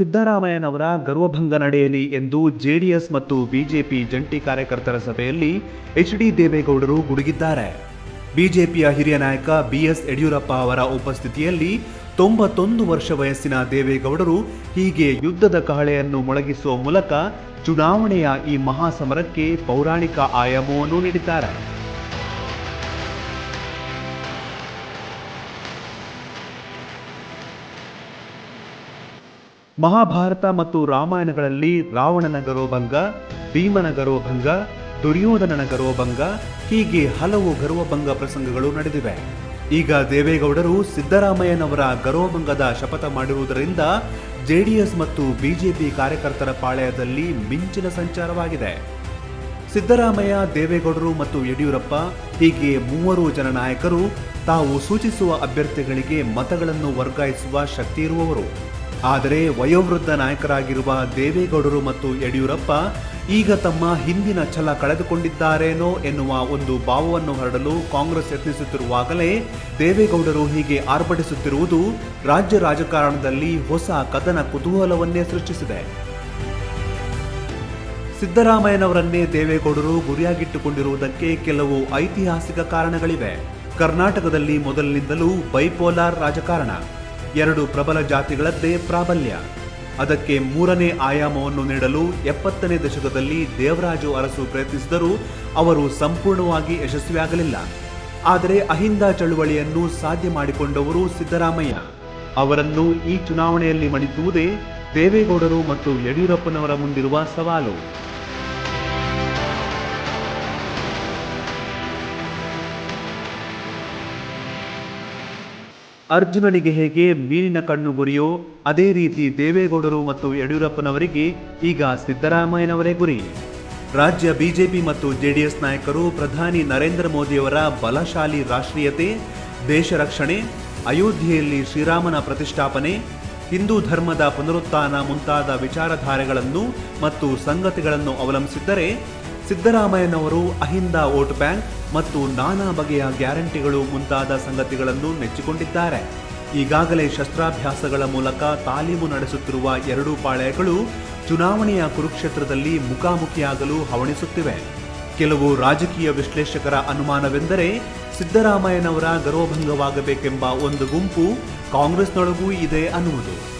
ಸಿದ್ದರಾಮಯ್ಯನವರ ಗರ್ವಭಂಗ ನಡೆಯಲಿ ಎಂದು ಜೆಡಿಎಸ್ ಮತ್ತು ಬಿಜೆಪಿ ಜಂಟಿ ಕಾರ್ಯಕರ್ತರ ಸಭೆಯಲ್ಲಿ ಎಚ್ ಡಿ ದೇವೇಗೌಡರು ಗುಡುಗಿದ್ದಾರೆ. ಬಿಜೆಪಿಯ ಹಿರಿಯ ನಾಯಕ ಬಿಎಸ್ ಯಡಿಯೂರಪ್ಪ ಅವರ ಉಪಸ್ಥಿತಿಯಲ್ಲಿ ತೊಂಬತ್ತೊಂದು ವರ್ಷ ವಯಸ್ಸಿನ ದೇವೇಗೌಡರು ಹೀಗೆ ಯುದ್ಧದ ಕಹಳೆಯನ್ನು ಮೊಳಗಿಸುವ ಮೂಲಕ ಚುನಾವಣೆಯ ಈ ಮಹಾಸಮರಕ್ಕೆ ಪೌರಾಣಿಕ ಆಯಾಮವನ್ನು ನೀಡಿದ್ದಾರೆ. ಮಹಾಭಾರತ ಮತ್ತು ರಾಮಾಯಣಗಳಲ್ಲಿ ರಾವಣನ ಗರೋಭಂಗ ಭೀಮನ ಗರೋಭಂಗ ದುರ್ಯೋಧನನ ಗರೋಭಂಗ ಹೀಗೆ ಹಲವು ಗರ್ವಭಂಗ ಪ್ರಸಂಗಗಳು ನಡೆದಿವೆ. ಈಗ ದೇವೇಗೌಡರು ಸಿದ್ದರಾಮಯ್ಯನವರ ಗರ್ವಭಂಗದ ಶಪಥ ಮಾಡಿರುವುದರಿಂದ ಜೆಡಿಎಸ್ ಮತ್ತು ಬಿಜೆಪಿ ಕಾರ್ಯಕರ್ತರ ಪಾಳೆಯದಲ್ಲಿ ಮಿಂಚಿನ ಸಂಚಾರವಾಗಿದೆ. ಸಿದ್ದರಾಮಯ್ಯ, ದೇವೇಗೌಡರು ಮತ್ತು ಯಡಿಯೂರಪ್ಪ, ಹೀಗೆ ಮೂವರು ಜನ ನಾಯಕರು ತಾವು ಸೂಚಿಸುವ ಅಭ್ಯರ್ಥಿಗಳಿಗೆ ಮತಗಳನ್ನು ವರ್ಗಾಯಿಸುವ ಶಕ್ತಿ ಇರುವವರು. ಆದರೆ ವಯೋವೃದ್ಧ ನಾಯಕರಾಗಿರುವ ದೇವೇಗೌಡರು ಮತ್ತು ಯಡಿಯೂರಪ್ಪ ಈಗ ತಮ್ಮ ಹಿಂದಿನ ಛಲ ಕಳೆದುಕೊಂಡಿದ್ದಾರೇನೋ ಎನ್ನುವ ಒಂದು ಭಾವವನ್ನು ಹರಡಲು ಕಾಂಗ್ರೆಸ್ ಯತ್ನಿಸುತ್ತಿರುವಾಗಲೇ ದೇವೇಗೌಡರು ಹೀಗೆ ಆರ್ಭಟಿಸುತ್ತಿರುವುದು ರಾಜ್ಯ ರಾಜಕಾರಣದಲ್ಲಿ ಹೊಸ ಕದನ ಕುತೂಹಲವನ್ನೇ ಸೃಷ್ಟಿಸಿದೆ. ಸಿದ್ದರಾಮಯ್ಯನವರನ್ನೇ ದೇವೇಗೌಡರು ಗುರಿಯಾಗಿಟ್ಟುಕೊಂಡಿರುವುದಕ್ಕೆ ಕೆಲವು ಐತಿಹಾಸಿಕ ಕಾರಣಗಳಿವೆ. ಕರ್ನಾಟಕದಲ್ಲಿ ಮೊದಲಿನಿಂದಲೂ ಬೈಪೋಲಾರ್ ರಾಜಕಾರಣ. ಎರಡು ಪ್ರಬಲ ಜಾತಿಗಳದ್ದೇ ಪ್ರಾಬಲ್ಯ. ಅದಕ್ಕೆ ಮೂರನೇ ಆಯಾಮವನ್ನು ನೀಡಲು ಎಪ್ಪತ್ತನೇ ದಶಕದಲ್ಲಿ ದೇವರಾಜು ಅರಸು ಪ್ರಯತ್ನಿಸಿದರೂ ಅವರು ಸಂಪೂರ್ಣವಾಗಿ ಯಶಸ್ವಿಯಾಗಲಿಲ್ಲ. ಆದರೆ ಅಹಿಂದ ಚಳುವಳಿಯನ್ನು ಸಾಧ್ಯ ಮಾಡಿಕೊಂಡವರು ಸಿದ್ದರಾಮಯ್ಯ. ಅವರನ್ನು ಈ ಚುನಾವಣೆಯಲ್ಲಿ ಮಣಿಸುವುದೇ ದೇವೇಗೌಡರು ಮತ್ತು ಯಡಿಯೂರಪ್ಪನವರ ಮುಂದಿರುವ ಸವಾಲು. ಅರ್ಜುನನಿಗೆ ಹೇಗೆ ಮೀನಿನ ಕಣ್ಣು ಗುರಿಯೋ ಅದೇ ರೀತಿ ದೇವೇಗೌಡರು ಮತ್ತು ಯಡಿಯೂರಪ್ಪನವರಿಗೆ ಈಗ ಸಿದ್ದರಾಮಯ್ಯನವರೇ ಗುರಿ. ರಾಜ್ಯ ಬಿಜೆಪಿ ಮತ್ತು ಜೆಡಿಎಸ್ ನಾಯಕರು ಪ್ರಧಾನಿ ನರೇಂದ್ರ ಮೋದಿಯವರ ಬಲಶಾಲಿ ರಾಷ್ಟ್ರೀಯತೆ, ದೇಶ ರಕ್ಷಣೆ, ಅಯೋಧ್ಯೆಯಲ್ಲಿ ಶ್ರೀರಾಮನ ಪ್ರತಿಷ್ಠಾಪನೆ, ಹಿಂದೂ ಧರ್ಮದ ಪುನರುತ್ಥಾನ ಮುಂತಾದ ವಿಚಾರಧಾರೆಗಳನ್ನು ಮತ್ತು ಸಂಗತಿಗಳನ್ನು ಅವಲಂಬಿಸಿದ್ದರೆ ಸಿದ್ದರಾಮಯ್ಯನವರು ಅಹಿಂದ ವೋಟ್ ಬ್ಯಾಂಕ್ ಮತ್ತು ನಾನಾ ಬಗೆಯ ಗ್ಯಾರಂಟಿಗಳು ಮುಂತಾದ ಸಂಗತಿಗಳನ್ನು ನೆಚ್ಚಿಕೊಂಡಿದ್ದಾರೆ. ಈಗಾಗಲೇ ಶಸ್ತ್ರಾಭ್ಯಾಸಗಳ ಮೂಲಕ ತಾಲೀಮು ನಡೆಸುತ್ತಿರುವ ಎರಡೂ ಪಾಳ್ಯಗಳು ಚುನಾವಣೆಯ ಕುರುಕ್ಷೇತ್ರದಲ್ಲಿ ಮುಖಾಮುಖಿಯಾಗಲು ಹವಣಿಸುತ್ತಿವೆ. ಕೆಲವು ರಾಜಕೀಯ ವಿಶ್ಲೇಷಕರ ಅನುಮಾನವೆಂದರೆ ಸಿದ್ದರಾಮಯ್ಯನವರ ಗರ್ವಭಂಗವಾಗಬೇಕೆಂಬ ಒಂದು ಗುಂಪು ಕಾಂಗ್ರೆಸ್ನೊಳಗೂ ಇದೆ ಅನ್ನುವುದು.